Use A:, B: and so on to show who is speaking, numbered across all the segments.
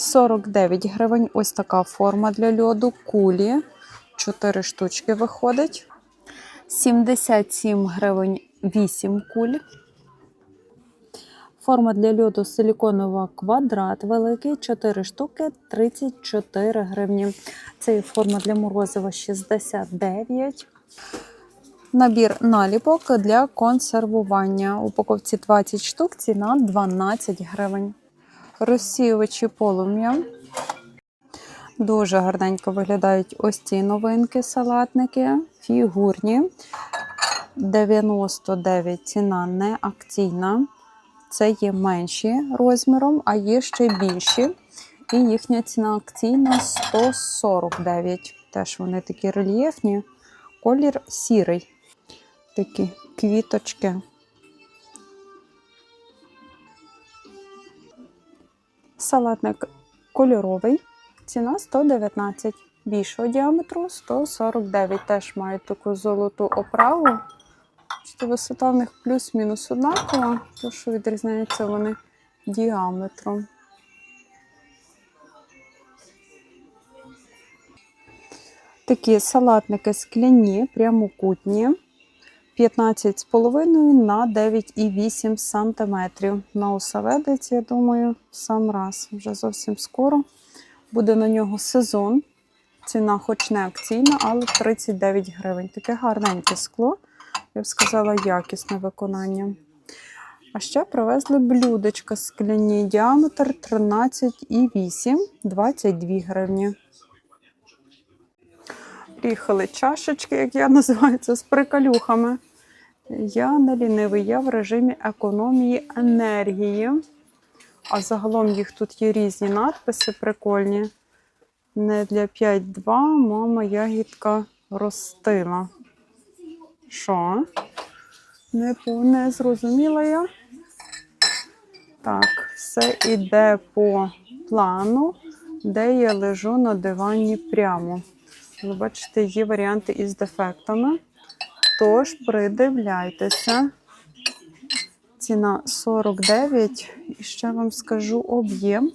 A: 49 гривень. Ось така форма для льоду. Кулі. 4 штучки виходить. 77 гривень 8 куль. Форма для льоду силіконова квадрат великий, 4 штуки, 34 гривні. Це форма для морозива 69. Набір наліпок для консервування. Упаковці 20 штук, ціна 12 гривень. Розсіювачі полум'я. Дуже гарненько виглядають ось ці новинки, салатники, фігурні. 99 ціна не акційна. Це є менші розміром, а є ще більші. І їхня ціна акційна 149. Теж вони такі рельєфні. Колір сірий. Такі квіточки. Салатник кольоровий. Ціна 119. Більшого діаметру 149. Теж мають таку золоту оправу. Бачите, Висота в них плюс-мінус однакова, то що відрізняються вони діаметром. Такі салатники скляні, прямокутні. 15,5 на 9,8 см. На осаведець, я думаю, сам раз. Вже зовсім скоро. Буде на нього сезон. Ціна хоч не акційна, але 39 гривень. Таке гарненьке скло. Я б сказала, якісне виконання. А ще привезли блюдечка скляні. Діаметр 13,8, 22 гривні. Приїхали чашечки, як я називаю це, з приколюхами. Я не лінивий, я в режимі економії енергії. А загалом їх тут є різні надписи прикольні. Не для 5-2 мама ягідка ростила. Що? Не, не зрозуміла я. Так, все іде по плану, де я лежу на дивані прямо. Ви бачите, є варіанти із дефектами. Тож придивляйтеся. Ціна 49. І ще вам скажу об'єм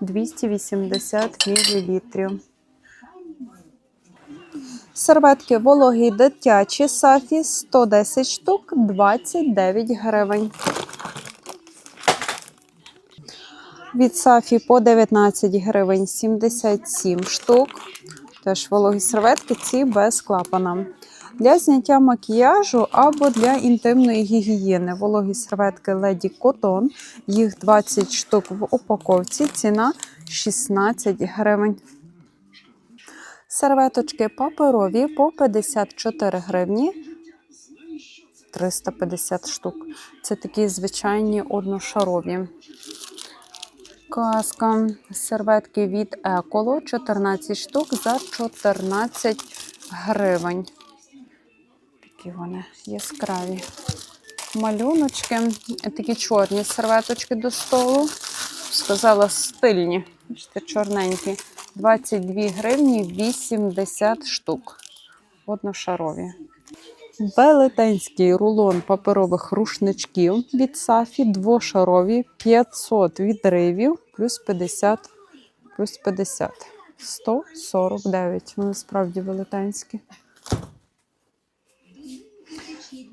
A: 280 мл. Серветки вологі дитячі сафі 110 штук 29 гривень. Від сафі по 19 гривень 77 штук. Теж вологі серветки ці без клапана. Для зняття макіяжу або для інтимної гігієни. Вологі серветки Lady Cotton. Їх 20 штук в упаковці. Ціна 16 гривень. Серветочки паперові по 54 гривні. 350 штук. Це такі звичайні одношарові. Казка. Серветки від Еколо 14 штук за 14 гривень. Такі вони яскраві. Малюночки. Такі чорні серветочки до столу. Сказала стильні. Бачите, чорненькі. 22 гривні 80 штук. Одношарові. Велетенський рулон паперових рушничків від Сафі, двошарові, 500 відривів, плюс 50, плюс 50. 149. Вони справді велетенські.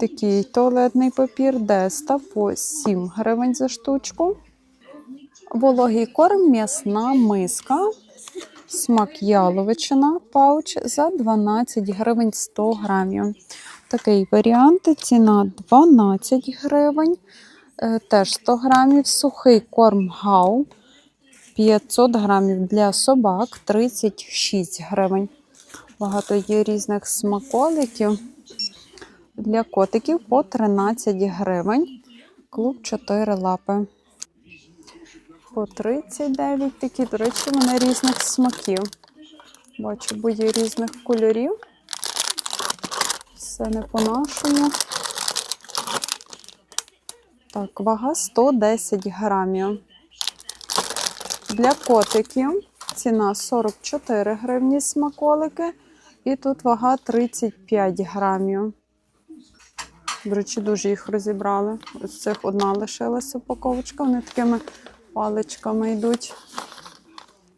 A: Такий туалетний папір Деста по 7 гривень за штучку. Вологий корм, м'ясна миска. Смак яловичина пауч за 12 гривень 100 грамів. Такий варіант. Ціна 12 гривень. Е, Теж 100 грамів. Сухий корм гау 500 грамів для собак 36 гривень. Багато є різних смаколиків. Для котиків по 13 гривень. Клуб 4 лапи. По 39 такі, до речі, вони різних смаків. Бачу, бо є різних кольорів. Все не по-нашому. Так, вага 110 грамів. Для котиків ціна 44 гривні смаколики. І тут вага 35 грамів. До речі, дуже їх розібрали. Ось цих одна лишилася упаковочка. Вони такими паличками йдуть.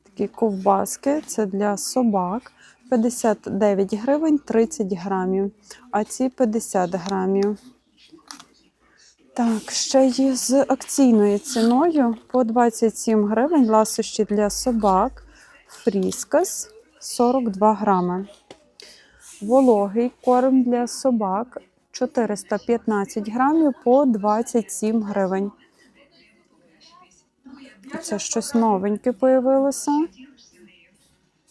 A: Такі ковбаски це для собак. 59 гривень 30 грамів, а ці 50 грамів. Так, ще є з акційною ціною по 27 гривень ласощі для собак. Фріскас 42 грами. Вологий корм для собак 415 грамів по 27 гривень. Це щось новеньке появилося.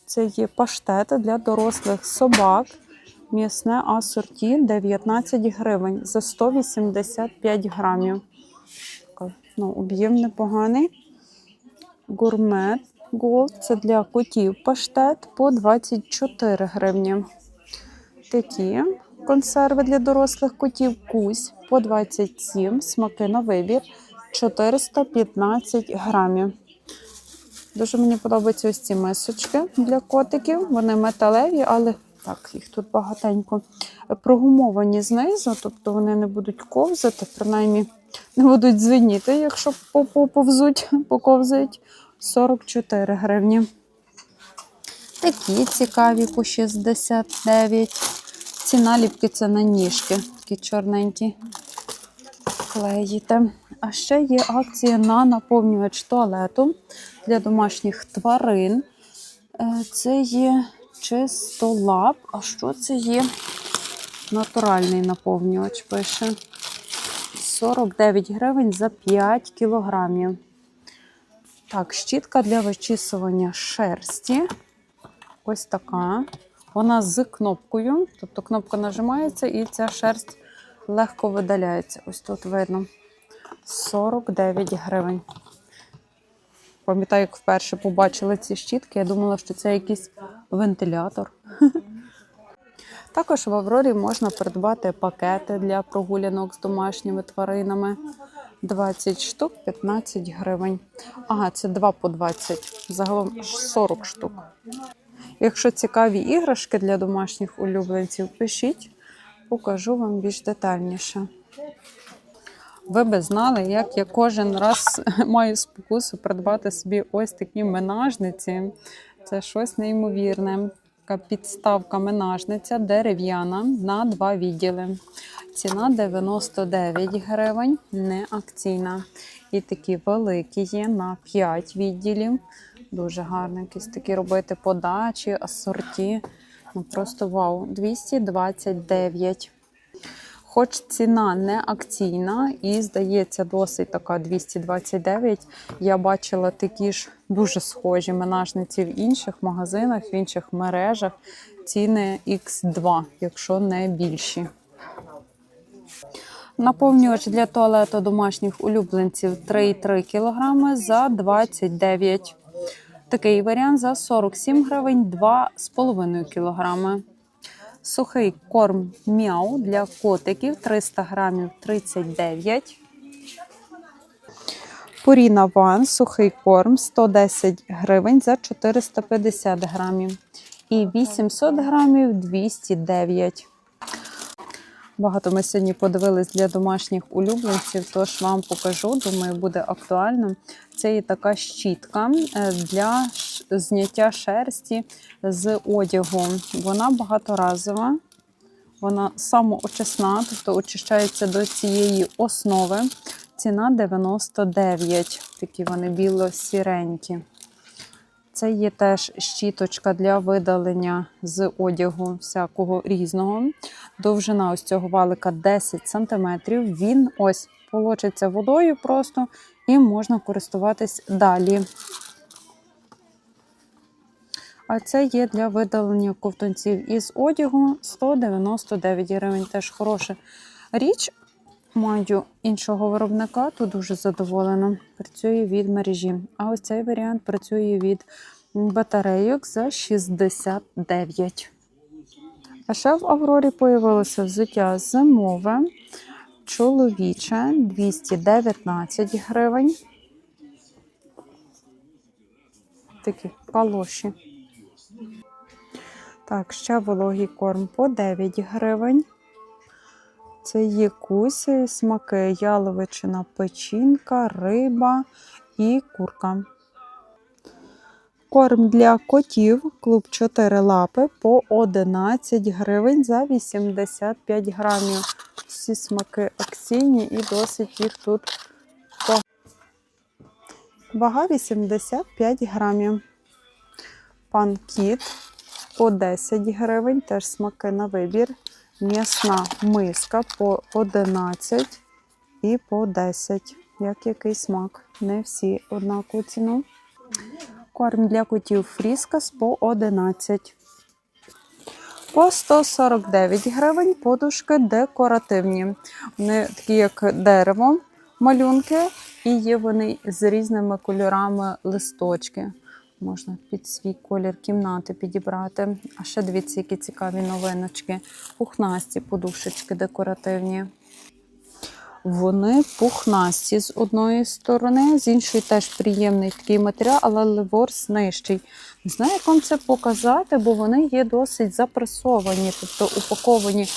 A: Це є паштети для дорослих собак. М'ясне асорті 19 гривень за 185 грамів. Ну, об'єм непоганий. Гурмет Голд це для котів паштет по 24 гривні. Такі консерви для дорослих котів кусь по 27, смаки на вибір 415 грамів. Дуже мені подобаються ось ці мисочки для котиків. Вони металеві, але так, їх тут багатенько. Прогумовані знизу, тобто вони не будуть ковзати, принаймні не будуть звеніти, якщо по- по- поковзають 44 гривні. Такі цікаві по 69. Ці наліпки це на ніжки, такі чорненькі. Клеїте. А ще є акція на наповнювач туалету для домашніх тварин. Е, Це є чистолап. А що це є? Натуральний наповнювач пише. 49 гривень за 5 кілограмів. Так, щітка для вичісування шерсті. Ось така. Вона з кнопкою. Тобто кнопка нажимається і ця шерсть легко видаляється. Ось тут видно. 49 гривень. Пам'ятаю, як вперше побачила ці щітки, я думала, що це якийсь вентилятор. Також в Аврорі можна придбати пакети для прогулянок з домашніми тваринами. 20 штук 15 гривень. Ага, це 2 по 20. Загалом 40 штук. Якщо цікаві іграшки для домашніх улюбленців, пишіть, покажу вам більш детальніше. Ви би знали, як я кожен раз маю спокусу придбати собі ось такі менажниці. Це щось неймовірне. Така підставка менажниця дерев'яна на два відділи. Ціна 99 гривень, не акційна. І такі великі є на 5 відділів. Дуже гарно, якісь такі робити подачі, асорті. Ну просто вау, 229. Хоч ціна не акційна і, здається, досить така 229. Я бачила такі ж дуже схожі менажниці в інших магазинах, в інших мережах. Ціни X2, якщо не більші. Наповнювач для туалету домашніх улюбленців 3,3 кг за 29 Такий варіант за 47 гривень 2,5 кг. Сухий корм мяу для котиків 300 грамів 39. Пуріна Ван, сухий корм 110 гривень за 450 грамів. І 800 грамів 209. Багато ми сьогодні подивились для домашніх улюбленців, тож вам покажу, думаю, буде актуально. Це є така щітка е, для зняття шерсті з одягу. Вона багаторазова, вона самоочисна, тобто очищається до цієї основи. Ціна 99. Такі вони біло-сіренькі. Це є теж щіточка для видалення з одягу всякого різного. Довжина ось цього валика 10 см. Він ось полочиться водою просто і можна користуватись далі. А це є для видалення ковтунців із одягу 199 гривень. Теж хороша річ. Маю іншого виробника, то дуже задоволена. Працює від мережі. А ось цей варіант працює від батарейок за 69. А ще в Аврорі появилося взуття зимове, чоловіче 219 гривень. Такі калоші. Так, ще вологий корм по 9 гривень. Це є кусі, смаки, яловичина, печінка, риба і курка. Корм для котів, клуб 4 лапи по 11 гривень за 85 грамів. Всі смаки акційні і досить їх тут Вага 85 грамів. Пан кіт по 10 гривень, теж смаки на вибір. М'ясна миска по 11 і по 10. Як який смак? Не всі однакову ціну. Корм для котів фріскас по 11. По 149 гривень подушки декоративні. Вони такі, як дерево, малюнки, і є вони з різними кольорами листочки. Можна під свій колір кімнати підібрати. А ще дивіться, які цікаві новиночки. Пухнасті подушечки декоративні. Вони пухнасті з одної сторони, з іншої теж приємний такий матеріал, але ливорс нижчий. Не знаю, як вам це показати, бо вони є досить запресовані, тобто упаковані,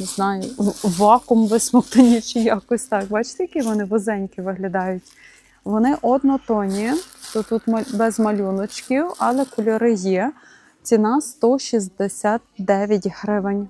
A: не знаю, вакуум висмоктані чи якось так. Бачите, які вони вузенькі виглядають. Вони однотонні, то тут без малюночків, але кольори є. Ціна 169 гривень.